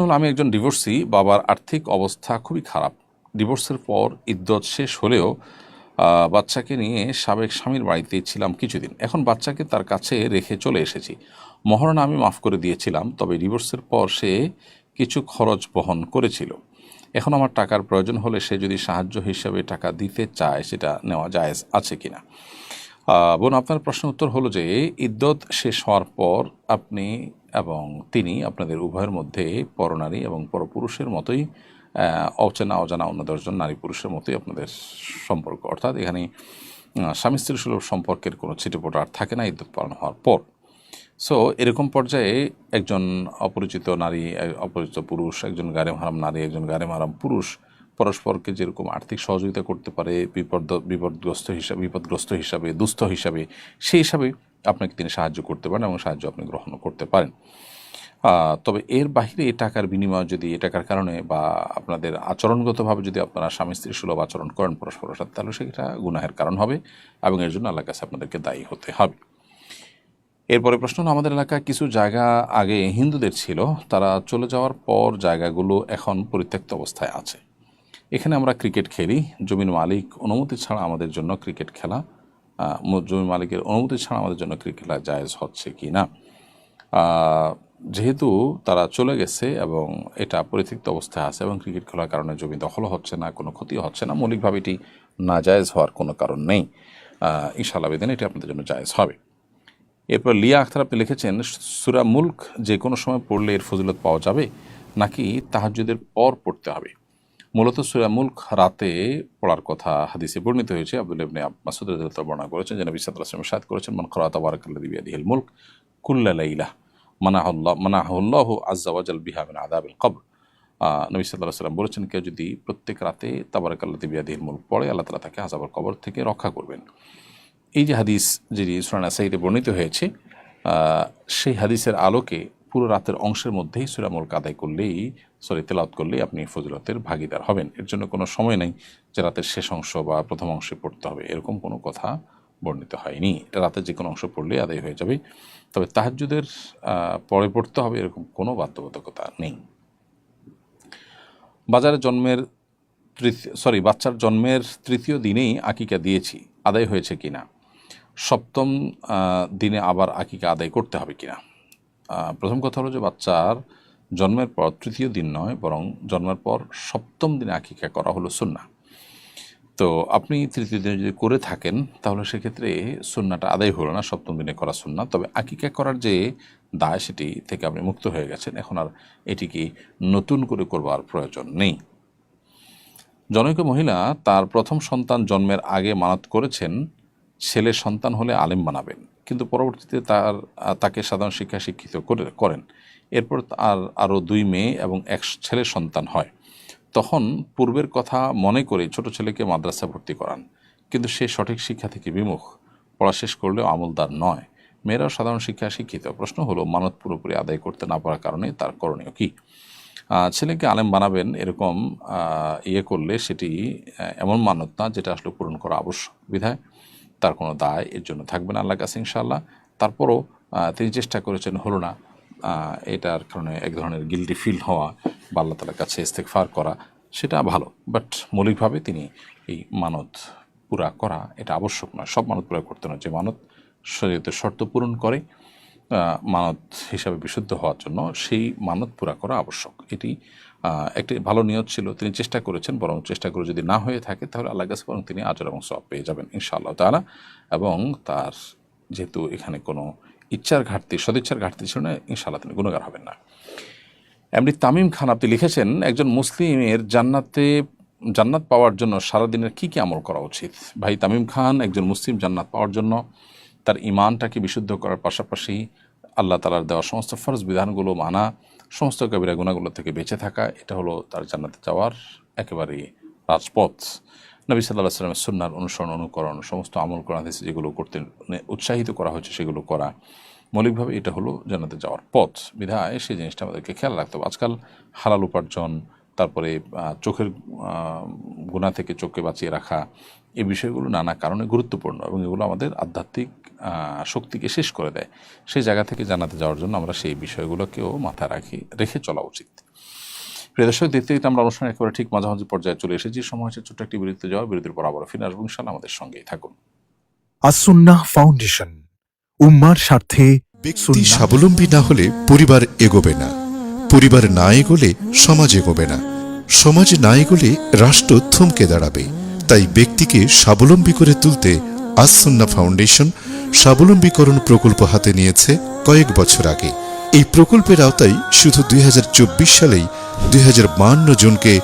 হলো আমি একজন ডিভোর্সি বাবার আর্থিক অবস্থা খুবই খারাপ। ডিভোর্সের পর ইদ্যত শেষ হলেও বাচ্চাকে নিয়ে সাবেক স্বামীর বাড়িতে ছিলাম কিছুদিন। এখন বাচ্চাকে তার কাছে রেখে চলে এসেছি। মহারণা আমি মাফ করে দিয়েছিলাম, তবে ডিভোর্সের পর সে কিছু খরচ বহন করেছিল। এখন আমার টাকার প্রয়োজন হলে সে যদি সাহায্য হিসাবে টাকা দিতে চায়, সেটা নেওয়া যায় আছে কিনা? বোন, আপনার প্রশ্ন উত্তর হলো যে ইদ্যত শেষ হওয়ার পর আপনি এবং তিনি আপনাদের উভয়ের মধ্যে পরনারী এবং পরপুরুষের মতোই অচেনা, অজানা, অন্য দশজন নারী পুরুষের মতোই আপনাদের সম্পর্ক। অর্থাৎ এখানে স্বামী স্ত্রী সুলভ সম্পর্কের কোনো ছিটেপোটা আর থাকে না ইদ্যত পালন হওয়ার পর। সো এরকম পর্যায়ে একজন অপরিচিত নারী, অপরিচিত পুরুষ, একজন গারে হারাম নারী, একজন গারে হারাম পুরুষ পরস্পরকে যেরকম আর্থিক সহযোগিতা করতে পারে বিপদ বিপদগ্রস্ত হিসাবে বিপদগ্রস্ত হিসাবে, দুস্থ হিসাবে, সেই হিসাবে আপনাকে তিনি সাহায্য করতে পারেন এবং সাহায্য আপনি গ্রহণ করতে পারেন। তবে এর বাহিরে এ টাকার বিনিময় যদি এ টাকার কারণে বা আপনাদের আচরণগতভাবে যদি আপনারা স্বামী স্ত্রী সুলভ আচরণ করেন পরস্পরের সাথে, তাহলে সেটা গুনাহের কারণ হবে এবং এর জন্য আল্লাহ কাছে আপনাদেরকে দায়ী হতে হবে। এরপরে প্রশ্ন হলো, আমাদের এলাকায় কিছু জায়গা আগে হিন্দুদের ছিল, তারা চলে যাওয়ার পর জায়গাগুলো এখন পরিত্যক্ত অবস্থায় আছে। এখানে আমরা ক্রিকেট খেলি। জমির মালিক অনুমতি ছাড়া আমাদের জন্য ক্রিকেট খেলা জমির মালিকের অনুমতি ছাড়া আমাদের জন্য ক্রিকেট খেলা জায়েজ হচ্ছে কি না? যেহেতু তারা চলে গেছে এবং এটা পরিত্যক্ত অবস্থায় আছে এবং ক্রিকেট খেলার কারণে জমি দখল হচ্ছে না, কোনো ক্ষতি হচ্ছে না, মৌলিকভাবে এটি নাজায়েজ হওয়ার কোনো কারণ নেই। ইনশাআল্লাহ বেদিন এটি আপনাদের জন্য জায়েজ হবে। এরপর লিয়া আখতার আপনি লিখেছেন, সুরা মুল্ক যে কোনো সময় পড়লে এর ফজিলত পাওয়া যাবে নাকি তাহাজ্জুদের পর পড়তে হবে? মূলত সুরা মুল্ক রাতে পড়ার কথা হাদিসে বর্ণিত হয়েছে। আব্দুল ইবনে মাসুদ রাদিয়াল্লাহু বর্ণনা করেছেন যে নবী সাল্লাল্লাহু আলাইহি ওয়াসাল্লাম করেছেন, মান করা তাবারাকাল্লাযী বিয়াদিহিল মুল্ক কুল্লা লাইলা মানাহুল্লাহ মানাহুল্লাহ আজ্জা ওয়াজাল বিহা মিন আযাবিল কবর নবী আলাইহি সাল্লাম বলেছেন, কেউ যদি প্রত্যেক রাতে তাবারাকাল্লাযী বিয়াদিহিল মুল্ক পড়ে, আল্লাহ তাআলা তাকে আযাবের কবর থেকে রক্ষা করবেন। এই যে হাদিস যেটি সুরানা সাইডে বর্ণিত হয়েছে সেই হাদিসের আলোকে পুরো রাতের অংশের মধ্যেই সুরামুল আদায় করলেই সরি তেলাওয়াত করলেই আপনি ফজিলতের ভাগিদার হবেন। এর জন্য কোনো সময় নেই যে রাতের শেষ অংশ বা প্রথম অংশে পড়তে হবে। এরকম কোনো কথা বর্ণিত হয়নি। রাতের যে কোনো অংশ পড়লেই আদায় হয়ে যাবে। তবে তাহাজ্জুদের আহ, পরে পড়তে হবে এরকম কোনো বাধ্যবাধকতা নেই। বাজারে জন্মের তৃতীয় সরি বাচ্চার জন্মের তৃতীয় দিনেই আকিকা দিয়েছি। আদায় হয়েছে কিনা? সপ্তম আহ, দিনে আবার আকিকা আদায় করতে হবে কিনা? প্রথম কথা হলো যে বাচ্চার জন্মের পর তৃতীয় দিন নয়, বরং জন্মের পর সপ্তম দিনে আকিকা করা হলো সুন্না তো আপনি তৃতীয় দিনে যদি করে থাকেন, তাহলে সেক্ষেত্রে সুন্নাটা আদায় হলো না, সপ্তম দিনে করা সুন্না তবে আকিকা করার যে দায়, সেটি থেকে আপনি মুক্ত হয়ে গেছেন। এখন আর এটিকে নতুন করে করবার প্রয়োজন নেই। জনৈক মহিলা তার প্রথম সন্তান জন্মের আগে মানত করেছেন। ছেলে সন্তান হলে আলেম বানাবেন। কিন্তু পরবর্তীতে তার তাকে সাধারণ শিক্ষা শিক্ষিত করে, করেন। এরপর আর আরও দুই মেয়ে এবং এক ছেলে সন্তান হয়। তখন পূর্বের কথা মনে করে ছোট ছেলেকে মাদ্রাসা ভর্তি করান। কিন্তু সে সঠিক শিক্ষা থেকে বিমুখ। পড়া শেষ করলেও আমলদার নয়। মেয়েরাও সাধারণ শিক্ষা শিক্ষিত। প্রশ্ন হলো, মানত পুরোপুরি আদায় করতে না পারার কারণে তার করণীয় কী? ছেলেকে আলেম বানাবেন এরকম ইয়ে করলে সেটি এমন মানত না যেটা আসলে পূরণ করা আবশ্যক। বিধায় তার কোনো দায়, এর জন্য থাকবে না আল্লাহ কাছে ইনশাআল্লাহ। তারপরও তিনি চেষ্টা করেছেন, হলো না। এটার কারণে এক ধরনের গিল্টি ফিল হওয়া বা আল্লাহ তালার কাছে ইস্তেকফার করা, সেটা ভালো। বাট মৌলিকভাবে তিনি এই মানত পুরা করা, এটা আবশ্যক নয়। সব মানত পুরা করতে নয়। যে মানত শরীয়তের শর্ত পূরণ করে মানত হিসাবে বিশুদ্ধ হওয়ার জন্য সেই মানত পুরা করা আবশ্যক। এটি একটি ভালো নিয়ত ছিল, তিনি চেষ্টা করেছেন, বরং চেষ্টা করে যদি না হয়ে থাকে, তাহলে আল্লাহ কাছে বরং তিনি আজর এবং সব পেয়ে যাবেন, ইনশাআল্লাহ তাআলা। এবং তার যেহেতু এখানে কোনো ইচ্ছার ঘাটতি, সদিচ্ছার ঘাটতি ছিল না, ইনশাআল্লাহ তিনি গুণগার হবেন না। এমনি তামিম খান, আপনি লিখেছেন, একজন মুসলিমের জান্নাতে, জান্নাত পাওয়ার জন্য সারাদিনের কী কী আমল করা উচিত? ভাই তামিম খান, একজন মুসলিম জান্নাত পাওয়ার জন্য তার ইমানটাকে বিশুদ্ধ করার পাশাপাশি আল্লাহ তালার দেওয়া সমস্ত ফরজ বিধানগুলো মানা সমস্ত কবিরা গুণাগুলো থেকে বেঁচে থাকা, এটা হলো তার জান্নাতে যাওয়ার একেবারেই রাজপথ। নবী সাল্লাহ সাল্লামের সুন্নার অনুসরণ, অনুকরণ, সমস্ত আমল করা হয়েছে যেগুলো করতে মানে উৎসাহিত করা হয়েছে সেগুলো করা। মৌলিকভাবে এটা হলো জান্নাতে যাওয়ার পথ। বিধায় সেই জিনিসটা আমাদেরকে খেয়াল রাখতে হবে। আজকাল হালাল উপার্জন, তারপরে চোখের গুণা থেকে চোখকে বাঁচিয়ে রাখা এই বিষয়গুলো নানা কারণে গুরুত্বপূর্ণ এবং এগুলো আমাদের আধ্যাত্মিক আহ, শক্তিকে শেষ করে দেয়। সেই জায়গা থেকে জানাতে যাওয়ার জন্য আমরা সেই বিষয়গুলোকেও মাথায় রাখি রেখে চলা উচিত। প্রিয় দর্শক দেখতে দেখতে আমরা অনুষ্ঠান একেবারে ঠিক মাঝামাঝি পর্যায়ে চলে এসেছি। সময় হচ্ছে ছোট্ট একটি বিরতিতে যাওয়া বিরতির পর আবার ফিরে আসব। ইনশাল্লাহ আমাদের সঙ্গেই থাকুন। আসুন্নাহ ফাউন্ডেশন উম্মার স্বার্থে ব্যক্তি স্বাবলম্বী না হলে পরিবার এগোবে না। পরিবার না এগোলে সমাজ এগোবে না। সমাজ না এগোলে রাষ্ট্র থমকে দাঁড়াবে। তাই ব্যক্তিকে স্বাবলম্বী করে তুলতে আসুন্না ফাউন্ডেশন স্বাবলম্বীকরণ প্রকল্প হাতে নিয়েছে কয়েক বছর আগে। এই প্রকল্পের আওতায় শুধু দুই হাজার চব্বিশ সালেই দুই জনকে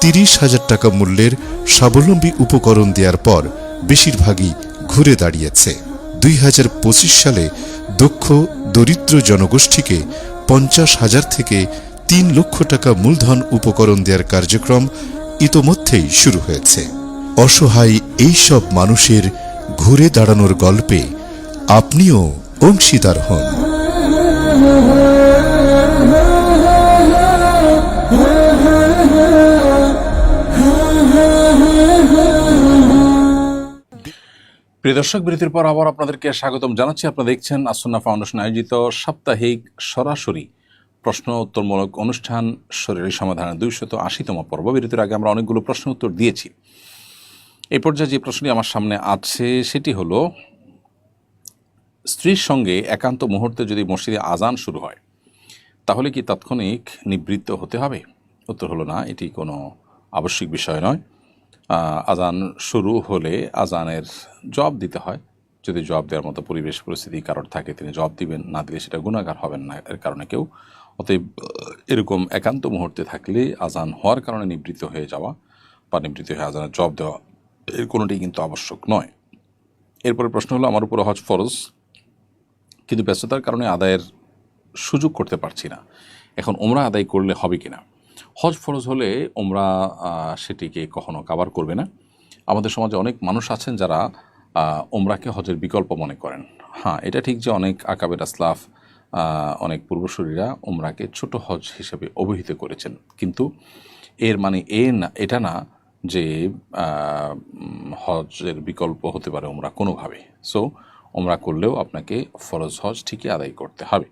তিরিশ হাজার টাকা মূল্যের স্বাবলম্বী উপকরণ দেওয়ার পর বেশিরভাগই ঘুরে দাঁড়িয়েছে। দুই হাজার পঁচিশ সালে দক্ষ, দরিদ্র জনগোষ্ঠীকে পঞ্চাশ হাজার থেকে তিন লক্ষ টাকা মূলধন উপকরণ দেওয়ার কার্যক্রম ইতোমধ্যেই শুরু হয়েছে। অসহায় এই সব মানুষের ঘুরে দাঁড়ানোর গল্পে আপনিও অংশীদার হন। প্রিয় দর্শক, বিরতির পর আবার আপনাদেরকে স্বাগতম জানাচ্ছি। আপনারা দেখছেন আসন্না ফাউন্ডেশন আয়োজিত সাপ্তাহিক সরাসরি প্রশ্ন উত্তরমূলক অনুষ্ঠান, শরীরের সমাধানের দুইশত আশিতম পর্ব। বিরতির আগে আমরা অনেকগুলো প্রশ্ন উত্তর দিয়েছি। এই পর্যায়ে যে প্রশ্নটি আমার সামনে আছে, সেটি হলো, স্ত্রীর সঙ্গে একান্ত মুহূর্তে যদি মসজিদে আজান শুরু হয়, তাহলে কি তাৎক্ষণিক নিবৃত্ত হতে হবে? উত্তর হলো না, এটি কোনো আবশ্যিক বিষয় নয়। আজান শুরু হলে আজানের জবাব দিতে হয়। যদি জবাব দেওয়ার মতো পরিবেশ পরিস্থিতি কারোর থাকে, তিনি জবাব দিবেন, না দিলে সেটা গুণাগার হবেন না, এর কারণে কেউ। অতএব, এরকম একান্ত মুহূর্তে থাকলে আজান হওয়ার কারণে নিবৃত্ত হয়ে যাওয়া বা নিবৃত্ত হয়ে আজানের জবাব দেওয়া এর কোনোটি কিন্তু আবশ্যক নয়। এরপরে প্রশ্ন হলো, আমার উপর হজ ফরজ, কিন্তু ব্যস্ততার কারণে আদায়ের সুযোগ করতে পারছি না। এখন ওমরা আদায় করলে হবে কিনা? হজ ফরজ হলে ওমরা সেটিকে কখনো কাবার করবে না। আমাদের সমাজে অনেক মানুষ আছেন যারা ওমরাকে হজের বিকল্প মনে করেন। হ্যাঁ এটা ঠিক যে অনেক আকাবের আসলাফ অনেক পূর্বসূরীরা ওমরাকে ছোট হজ হিসেবে অভিহিত করেছেন। কিন্তু এর মানে এ না, এটা না যে হজের বিকল্প হতে পারে ওমরা কোনোভাবে। সো ওমরা করলেও আপনাকে ফরজ হজ ঠিকই আদায় করতে হবে।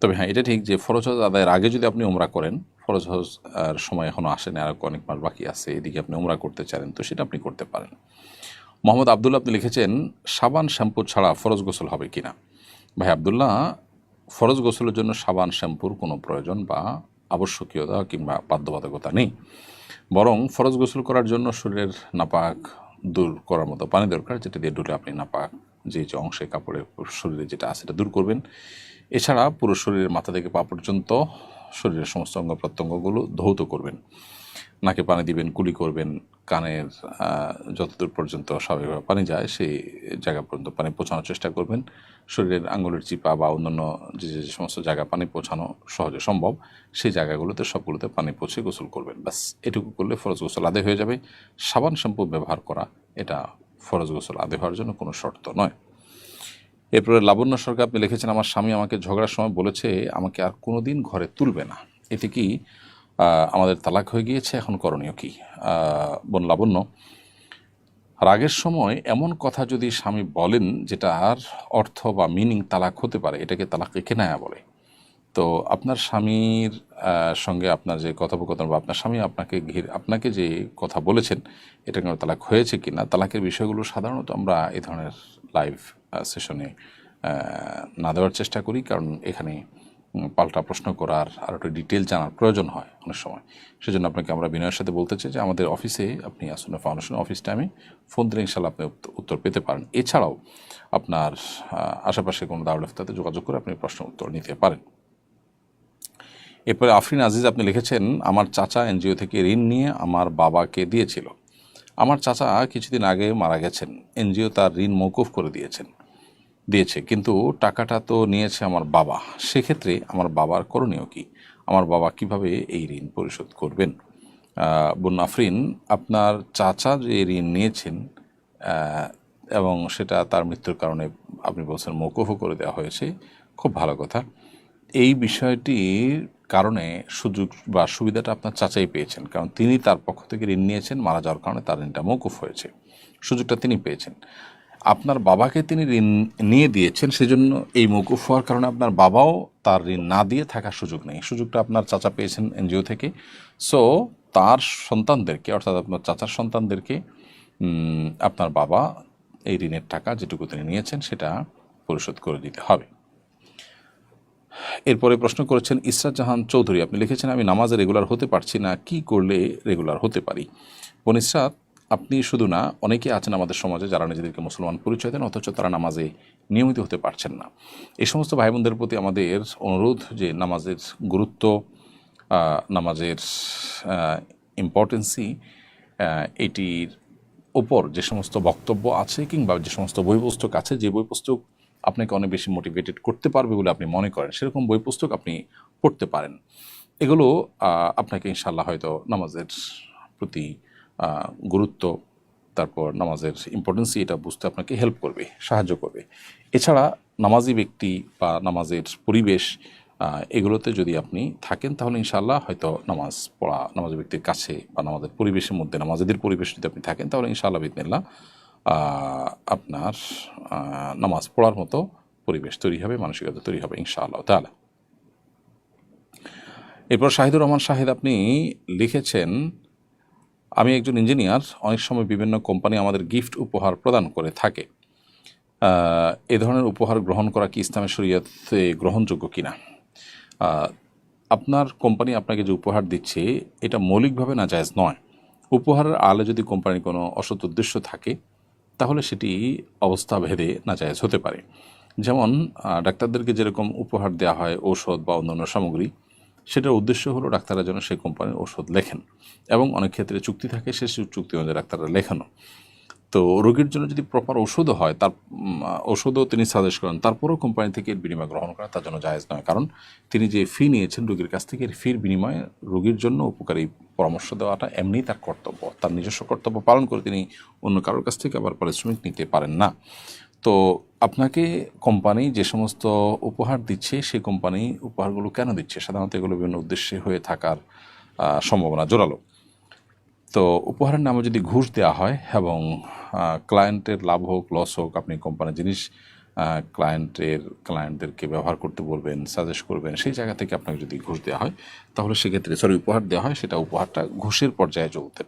তবে হ্যাঁ এটা ঠিক যে ফরজ হজ আদায়ের আগে যদি আপনি ওমরা করেন, ফরজ হজ আর সময় এখনও আসেনি আর অনেক মাস বাকি আছে, এদিকে আপনি ওমরা করতে চান তো সেটা আপনি করতে পারেন। মোহাম্মদ আবদুল্লাহ আপনি লিখেছেন, সাবান শ্যাম্পু ছাড়া ফরজ গোসল হবে কিনা? ভাই আবদুল্লাহ, ফরজ গোসলের জন্য সাবান শ্যাম্পুর কোনো প্রয়োজন বা আবশ্যকীয়তা কিংবা বাধ্যবাধকতা নেই। বরং ফরজ গোসল করার জন্য শরীরের নাপাক দূর করার মতো পানি দরকার, যেটা দিয়ে ডুলে আপনি নাপাক যে যে অংশে কাপড়ে শরীরে যেটা আছে সেটা দূর করবেন। এছাড়া পুরো শরীরের মাথা থেকে পা পর্যন্ত শরীরের সমস্ত অঙ্গ প্রত্যঙ্গগুলো ধৌত করবেন। নাকে পানি দিবেন, কুলি করবেন, কানের যতদূর পর্যন্ত স্বাভাবিকভাবে পানি যায়, সেই জায়গা পর্যন্ত পানি পৌঁছানোর চেষ্টা করবেন। শরীরের আঙুলের চিপা বা অন্যান্য যে যে সমস্ত জায়গা পানি পৌঁছানো সহজে সম্ভব, সেই জায়গাগুলোতে সবগুলোতে পানি পৌঁছে গোসল করবেন। ব্যাস, এটুকু করলে ফরজ গোসল আদায় হয়ে যাবে। সাবান, শ্যাম্পু ব্যবহার করা, এটা ফরজ গোসল আদায় হওয়ার জন্য কোনো শর্ত নয়। এরপরে লাবণ্য সরকার আপনি লিখেছেন, আমার স্বামী আমাকে ঝগড়ার সময় বলেছে, আমাকে আর কোনো দিন ঘরে তুলবে না। এতে কি আমাদের তালাক হয়ে গিয়েছে? এখন করণীয় কি? বোন লাবণ্য রাগের সময় এমন কথা যদি স্বামী বলেন যেটার অর্থ বা মিনিং তালাক হতে পারে, এটাকে তালাক কেনায়া বলে। তো আপনার স্বামীর সঙ্গে আপনার যে কথোপকথন বা আপনার স্বামী আপনাকে ঘিরে, আপনাকে যে কথা বলেছেন, এটা কোনো তালাক হয়েছে কি না তালাকের বিষয়গুলো সাধারণত আমরা এই ধরনের লাইভ সেশনে না দেওয়ার চেষ্টা করি। কারণ এখানে পাল্টা প্রশ্ন করার আর একটু ডিটেল জানার প্রয়োজন হয় অনেক সময়। সেজন্য আপনাকে আমরা বিনয়ের সাথে বলতে চাই যে আমাদের অফিসে আপনি আসুন ফাউন্ডেশন অফিস টাইমে ফোন দিলে ইনশাল্লাহ আপনি উত্তর পেতে পারেন। এছাড়াও আপনার আশেপাশে কোনো দাউল ইফতাতে যোগাযোগ করে আপনি প্রশ্ন উত্তর নিতে পারেন। এরপরে আফরিন আজিজ আপনি লিখেছেন, আমার চাচা এনজিও থেকে ঋণ নিয়ে আমার বাবাকে দিয়েছিল। আমার চাচা কিছুদিন আগে মারা গেছেন। এনজিও তার ঋণ মৌকুফ করে দিয়েছেন। দিয়েছে, কিন্তু টাকাটা তো নিয়েছে আমার বাবা। সেক্ষেত্রে আমার বাবার করণীয় কি? আমার বাবা কীভাবে এই ঋণ পরিশোধ করবেন? বোন আফরিন, আপনার চাচা যে ঋণ নিয়েছেন এবং সেটা তার মৃত্যুর কারণে আপনি বলছেন মৌকুফও করে দেওয়া হয়েছে, খুব ভালো কথা। এই বিষয়টি কারণে সুযোগ বা সুবিধাটা আপনার চাচাই পেয়েছেন, কারণ তিনি তার পক্ষ থেকে ঋণ নিয়েছেন, মারা যাওয়ার কারণে তার ঋণটা মৌকুফ হয়েছে। সুযোগটা তিনি পেয়েছেন। আপনার বাবাকে তিনি ঋণ নিয়ে দিয়েছেন, সেজন্য এই মৌকুফ হওয়ার কারণে আপনার বাবাও তার ঋণ না দিয়ে থাকার সুযোগ নেই। সুযোগটা আপনার চাচা পেয়েছেন এনজিও থেকে। সো তার সন্তানদেরকে, অর্থাৎ আপনার চাচার সন্তানদেরকে আপনার বাবা এই ঋণের টাকা যেটুকু তিনি নিয়েছেন, সেটা পরিশোধ করে দিতে হবে। এরপরে প্রশ্ন করেছেন, ইসরাত জাহান চৌধুরী, আপনি লিখেছেন, আমি নামাজে রেগুলার হতে পারছি না, কি করলে রেগুলার হতে পারি? বোন ইসরাত আপনি শুধু না অনেকে আছেন আমাদের সমাজে যারা নিজেদেরকে মুসলমান পরিচয় দেন, অথচ তারা নামাজে নিয়মিত হতে পারছেন না। এই সমস্ত ভাই বোনদের প্রতি আমাদের অনুরোধ যে নামাজের গুরুত্ব নামাজের ইম্পর্টেন্সি এটির ওপর যে সমস্ত বক্তব্য আছে কিংবা যে সমস্ত বই পুস্তক আছে, যে বই পুস্তক আপনাকে অনেক বেশি মোটিভেটেড করতে পারবে বলে আপনি মনে করেন, সেরকম বই পুস্তক আপনি পড়তে পারেন। এগুলো আপনাকে ইনশাল্লাহ হয়তো নামাজের প্রতি গুরুত্ব, তারপর নামাজের ইম্পর্টেন্সি এটা বুঝতে আপনাকে হেল্প করবে, সাহায্য করবে। এছাড়া নামাজি ব্যক্তি বা নামাজের পরিবেশ এগুলোতে যদি আপনি থাকেন তাহলে ইনশাল্লাহ হয়তো নামাজ পড়া, নামাজি ব্যক্তির কাছে বা নামাজের পরিবেশের মধ্যে, নামাজিদের পরিবেশ যদি আপনি থাকেন তাহলে ইনশাআল্লাহ বিদিনিল্লাহ আপনার নামাজ পড়ার মতো পরিবেশ তৈরি হবে, মানসিকতা তৈরি হবে ইনশাআল্লাহ তাহলে এরপর শাহিদুর রহমান শাহিদ আপনি লিখেছেন আমি একজন ইঞ্জিনিয়ার অনেক সময় বিভিন্ন কোম্পানি আমাদের গিফট উপহার প্রদান করে থাকে। এ ধরনের উপহার গ্রহণ করা কি ইসলামের শরীয়তে গ্রহণযোগ্য কিনা? আপনার কোম্পানি আপনাকে যে উপহার দিচ্ছে, এটা মৌলিকভাবে না জায়জ নয়। উপহারের আলে যদি কোম্পানির কোনো অসৎ উদ্দেশ্য থাকে, তাহলে সেটি অবস্থা ভেদে না জায়জ হতে পারে। যেমন ডাক্তারদেরকে যেরকম উপহার দেওয়া হয়, ঔষধ বা অন্যান্য সামগ্রী সেটার উদ্দেশ্য হলো ডাক্তাররা যেন সেই কোম্পানির ওষুধ লেখেন। এবং অনেক ক্ষেত্রে চুক্তি থাকে সে চুক্তি অনুযায়ী ডাক্তাররা লেখানো। তো রোগীর জন্য যদি প্রপার ওষুধও হয়, তার ওষুধও তিনি সাজেস্ট করেন, তারপরেও কোম্পানি থেকে এর বিনিময় গ্রহণ করা তার জন্য জায়েজ নয়। কারণ তিনি যে ফি নিয়েছেন রোগীর কাছ থেকে, এর ফির বিনিময়ে রোগীর জন্য উপকারী পরামর্শ দেওয়াটা এমনিই তার কর্তব্য। তার নিজস্ব কর্তব্য পালন করে তিনি অন্য কারোর কাছ থেকে আবার পারিশ্রমিক নিতে পারেন না। তো আপনাকে কোম্পানি যে সমস্ত উপহার দিচ্ছে, সেই কোম্পানি উপহারগুলো কেন দিচ্ছে? সাধারণত এগুলো বিভিন্ন উদ্দেশ্যে হয়ে থাকার সম্ভাবনা জোরালো। তো উপহারের নামে যদি ঘুষ দেওয়া হয় এবং ক্লায়েন্টের লাভ হোক লস হোক, আপনি কোম্পানির জিনিস ক্লায়েন্টের ক্লায়েন্টদেরকে ব্যবহার করতে বলবেন সাজেস্ট করবেন, সেই জায়গা থেকে আপনাকে যদি ঘুষ দেওয়া হয়, তাহলে সেক্ষেত্রে সরি উপহার দেওয়া হয়, সেটা উপহারটা ঘুষের পর্যায়ে চলতে